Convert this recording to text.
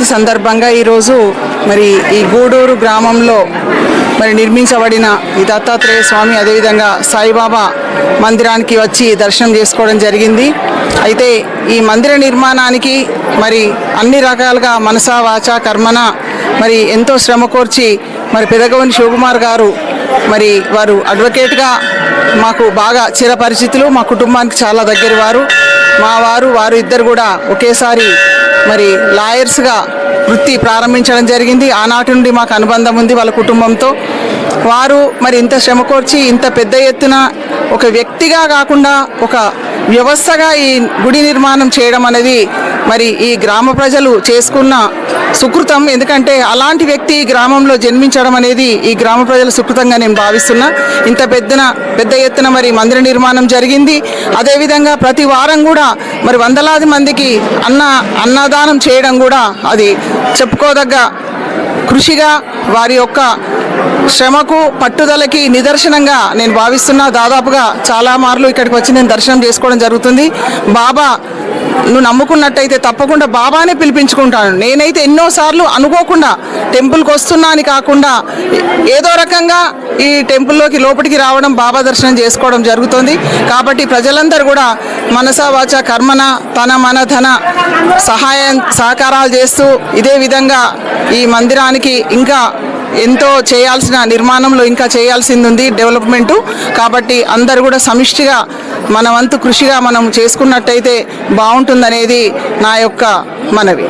జయంతి సందర్భంగా ఈరోజు మరి ఈ గూడూరు గ్రామంలో మరి నిర్మించబడిన ఈ దత్తాత్రేయ స్వామి అదేవిధంగా సాయిబాబా మందిరానికి వచ్చి దర్శనం చేసుకోవడం జరిగింది. అయితే ఈ మందిర నిర్మాణానికి మరి అన్ని రకాలుగా మనసా వాచ కర్మన మరి ఎంతో శ్రమ కోర్చి మరి పెదగవని శివకుమార్ గారు మరి వారు అడ్వకేట్గా మాకు బాగా చిరపరిచితులు మా కుటుంబానికి చాలా దగ్గర వారు మా వారు వారు ఇద్దరు కూడా ఒకేసారి మరి లాయర్స్గా వృత్తి ప్రారంభించడం జరిగింది. ఆనాటి నుండి మాకు అనుబంధం ఉంది వాళ్ళ కుటుంబంతో. వారు మరి ఇంత శ్రమకూర్చి ఇంత పెద్ద ఎత్తున ఒక వ్యక్తిగా కాకుండా ఒక వ్యవస్థగా ఈ గుడి నిర్మాణం చేయడం అనేది మరి ఈ గ్రామ ప్రజలు చేసుకున్న సుకృతం. ఎందుకంటే అలాంటి వ్యక్తి ఈ గ్రామంలో జన్మించడం అనేది ఈ గ్రామ ప్రజల సుకృతంగా నేను భావిస్తున్నా. ఇంత పెద్దన పెద్ద ఎత్తున మరి మందిర నిర్మాణం జరిగింది. అదేవిధంగా ప్రతి వారం కూడా మరి వందలాది మందికి అన్న అన్నదానం చేయడం కూడా అది చెప్పుకోదగ్గ కృషిగా వారి యొక్క శ్రమకు పట్టుదలకి నిదర్శనంగా నేను భావిస్తున్నా దాదాపుగా చాలా మార్లు ఇక్కడికి వచ్చి నేను దర్శనం చేసుకోవడం జరుగుతుంది. బాబా నువ్వు నమ్ముకున్నట్టయితే తప్పకుండా బాబానే పిలిపించుకుంటాను. నేనైతే ఎన్నోసార్లు అనుకోకుండా టెంపుల్కి వస్తున్నా అని కాకుండా ఏదో రకంగా ఈ టెంపుల్లోకి లోపలికి రావడం బాబా దర్శనం చేసుకోవడం జరుగుతుంది. కాబట్టి ప్రజలందరూ కూడా మనసా వాచ కర్మన తన మన ధన సహాయం సహకారాలు చేస్తూ ఇదే విధంగా ఈ మందిరానికి ఇంకా ఎంతో చేయాల్సిన నిర్మాణంలో ఇంకా చేయాల్సింది ఉంది డెవలప్మెంటు. కాబట్టి అందరు కూడా సమిష్టిగా మన వంతు కృషిగా మనం చేసుకున్నట్టయితే బాగుంటుందనేది నా యొక్క మనవి.